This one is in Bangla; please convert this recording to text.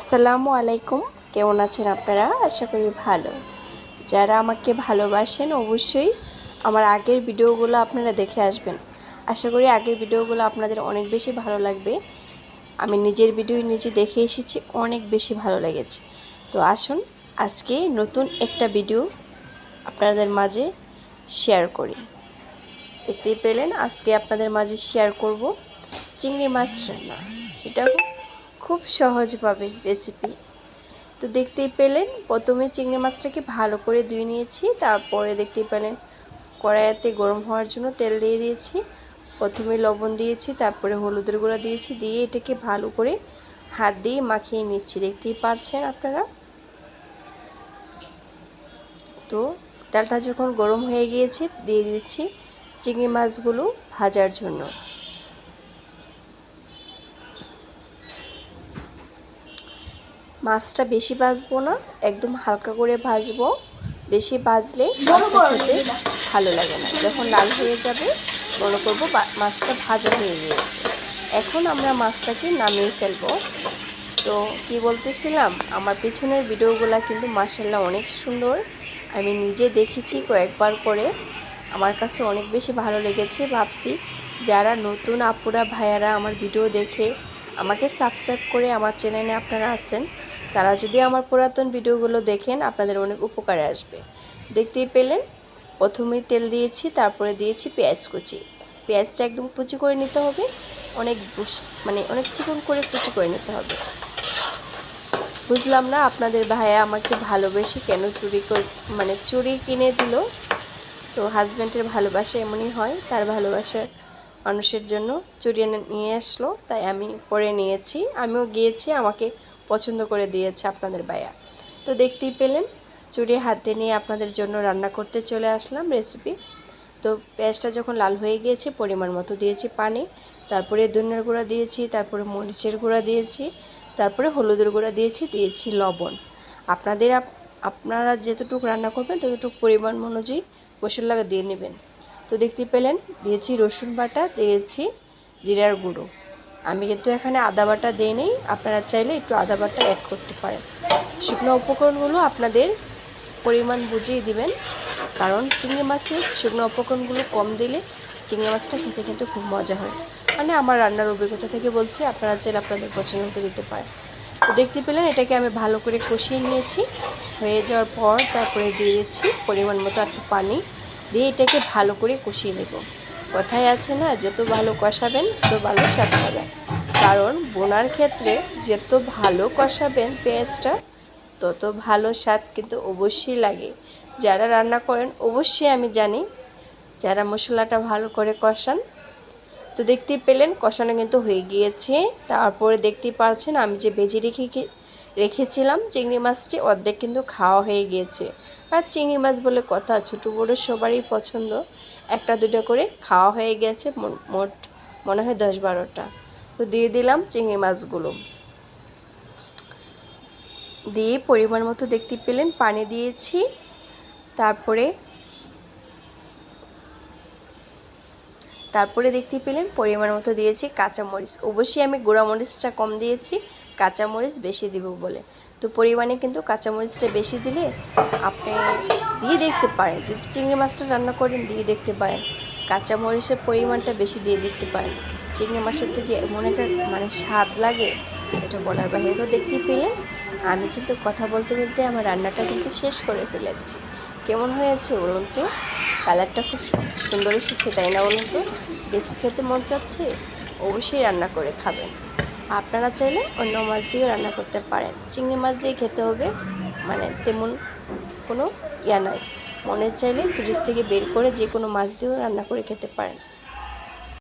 আসসালামু আলাইকুম। কেমন আছেন আপনারা? আশা করি ভালো। যারা আমাকে ভালোবাসেন অবশ্যই আমার আগের ভিডিওগুলো আপনারা দেখে আসবেন। আশা করি আগের ভিডিওগুলো আপনাদের অনেক বেশি ভালো লাগবে। আমি নিজের ভিডিও নিজে দেখে এসেছি, অনেক বেশি ভালো লেগেছে। তো আসুন, আজকে নতুন একটা ভিডিও আপনাদের মাঝে শেয়ার করি। দেখতেই পেলেন, আজকে আপনাদের মাঝে শেয়ার করব চিংড়ি মাছ রান্না। সেটা খুব সহজভাবে রেসিপি তো দেখতেই পেলেন, প্রথমে চিংড়ি মাছটাকে ভালো করে ধুয়ে নিয়েছি, তারপরে দেখতেই পেলেন কড়াইতে গরম হওয়ার জন্য তেল দিয়ে দিয়েছি। প্রথমে লবণ দিয়েছি, তারপরে হলুদের গুঁড়া দিয়েছি, দিয়ে এটাকে ভালো করে হাত দিয়ে মাখিয়ে নিচ্ছি। দেখতেই পারছেন আপনারা? তো তেলটা যখন গরম হয়ে গিয়েছে, দিয়ে দিচ্ছি চিংড়ি মাছগুলো ভাজার জন্য। মাছটা বেশি ভাজবো না, একদম হালকা করে ভাজবো। বেশি ভাজলে মাছটা খেতে ভালো লাগে না। যখন লাল হয়ে যাবে, মনে করব মাছটা ভাজা হয়ে গিয়েছে। এখন আমরা মাছটাকে নামিয়ে ফেলব। তো কি বলতেছিলাম, আমার পিছনের ভিডিওগুলো কিন্তু মার্শাল্লাহ অনেক সুন্দর। আমি নিজে দেখেছি কয়েকবার করে। আমার কাছে অনেক বেশি ভালো লেগেছে, ভাবছি যারা নতুন আপুরা, ভাইয়ারা আমার ভিডিও দেখে আমাকে সাবস্ক্রাইব করে আমার চ্যানেলে আপনারা আছেন তারা যদি আমার পুরাতন ভিডিওগুলো দেখেন, আপনাদের অনেক উপকারে আসবে। দেখতেই পেলেন প্রথমে তেল দিয়েছি, তারপরে দিয়েছি পেঁয়াজ কুচি। পেঁয়াজটা একদম কুচি করে নিতে হবে। অনেক মানে অনেক চিকন করে কুচি করে নিতে হবে। বুঝলাম না আপনাদের ভাইয়া আমাকে ভালোবেসে কেন চুরি মানে চুরি কিনে দিল। তো হাজব্যান্ডের ভালোবাসা এমনই হয়, তার ভালোবাসার মানুষের জন্য চুরি নিয়ে আসলো। তাই আমি পরে নিয়েছি। আমিও গিয়েছি, আমাকে পছন্দ করে দিয়েছে আপনাদের ভাইয়া। তো দেখতেই পেলেন চুরি হাতে নিয়ে আপনাদের জন্য রান্না করতে চলে আসলাম রেসিপি তো পেঁয়াজটা যখন লাল হয়ে গিয়েছে, পরিমাণ মতো দিয়েছি পানি, তারপরে ধনিয়ার গুঁড়া দিয়েছি, তারপরে মরিচের গুঁড়া দিয়েছি, তারপরে হলুদের গুঁড়া দিয়েছি দিয়েছি লবণ। আপনাদের আপনারা যেতটুকু রান্না করবেন, ততটুকু পরিমাণ অনুযায়ী মশলা দিয়ে নেবেন। তো দেখতে পেলেন, দিয়েছি রসুন বাটা, দিয়েছি জিরার গুঁড়ো। আমি কিন্তু এখানে আদা বাটা দিই নেই। আপনারা চাইলে একটু আদা বাটা অ্যাড করতে পারেন। শুকনো উপকরণগুলো আপনাদের পরিমাণ বুঝিয়ে দিবেন। কারণ চিংড়ি মাছের শুকনো উপকরণগুলো কম দিলে চিংড়ি মাছটা খেতে কিন্তু খুব মজা হয়। মানে আমার রান্নার অভিজ্ঞতা থেকে বলছি, আপনারা চাইলে আপনাদের পছন্দ মতো দিতে পারেন। তো দেখতে পেলেন, এটাকে আমি ভালো করে কষিয়ে নিয়েছি। হয়ে যাওয়ার পর তারপরে দিয়েছি পরিমাণ মতো একটু পানি। দিয়ে এটাকে ভালো করে কষিয়ে নেব। কথায় আছে না, যত ভালো কষাবেন, তত ভালো স্বাদ পাবেন। কারণ বোনার ক্ষেত্রে যত ভালো কষাবেন পেঁয়াজটা, তত ভালো স্বাদ কিন্তু অবশ্যই লাগে। যারা রান্না করেন, অবশ্যই আমি জানি যারা মশলাটা ভালো করে কষান, তো দেখতেই পেলেন কষানো কিন্তু হয়ে গিয়েছে। তারপরে দেখতেই পারছেন আমি যে বেজে রেখে রেখেছিলাম, চিংড়ি মাছটি অর্ধেক কিন্তু খাওয়া হয়ে গিয়েছে। আর চিংড়ি মাছ বলে কথা, ছোটো বড়ো সবারই পছন্দ। একটা, দুটো করে খাওয়া হয়ে গেছে মোট মনে হয় দশ বারোটা। তো দিয়ে দিলাম চিংড়ি মাছগুলো। দিয়ে পরিমাণ মতো দেখতে পেলেন, পানি দিয়েছি। তারপরে তারপরে দেখতে পেলেন পরিমাণ মতো দিয়েছি কাঁচামরিচ। অবশ্যই আমি গুঁড়ামরিচটা কম দিয়েছি, কাঁচামরিচ বেশি দিব বলে। তো পরিমাণে কিন্তু কাঁচামরিচটা বেশি দিলে আপনি দিয়ে দেখতে পারেন, যদি চিংড়ি মাছটা রান্না করেন দিয়ে দেখতে পারেন। কাঁচামরিচের পরিমাণটা বেশি দিয়ে দেখতে পারেন। চিংড়ি মাছের তো যে এমন একটা মানে স্বাদ লাগে, এটা বলার বাইরে তো দেখতে পেলেন। আমি কিন্তু কথা বলতে বলতে আমার রান্নাটা কিন্তু শেষ করে ফেলেছি। কেমন হয়েছে বলুন তো? কালারটা খুব সুন্দর এসেছে, তাই না বলুন তো? দেখে খেতে মন চাচ্ছে? অবশ্যই রান্না করে খাবেন। আপনারা চাইলে অন্য মাছ দিয়েও রান্না করতে পারেন। চিংড়ি মাছ দিয়ে খেতে হবে মানে তেমন কোনো ইয়া নাই। মনে চাইলে ফ্রিজ থেকে বের করে যে কোনো মাছ দিয়েও রান্না করে খেতে পারেন।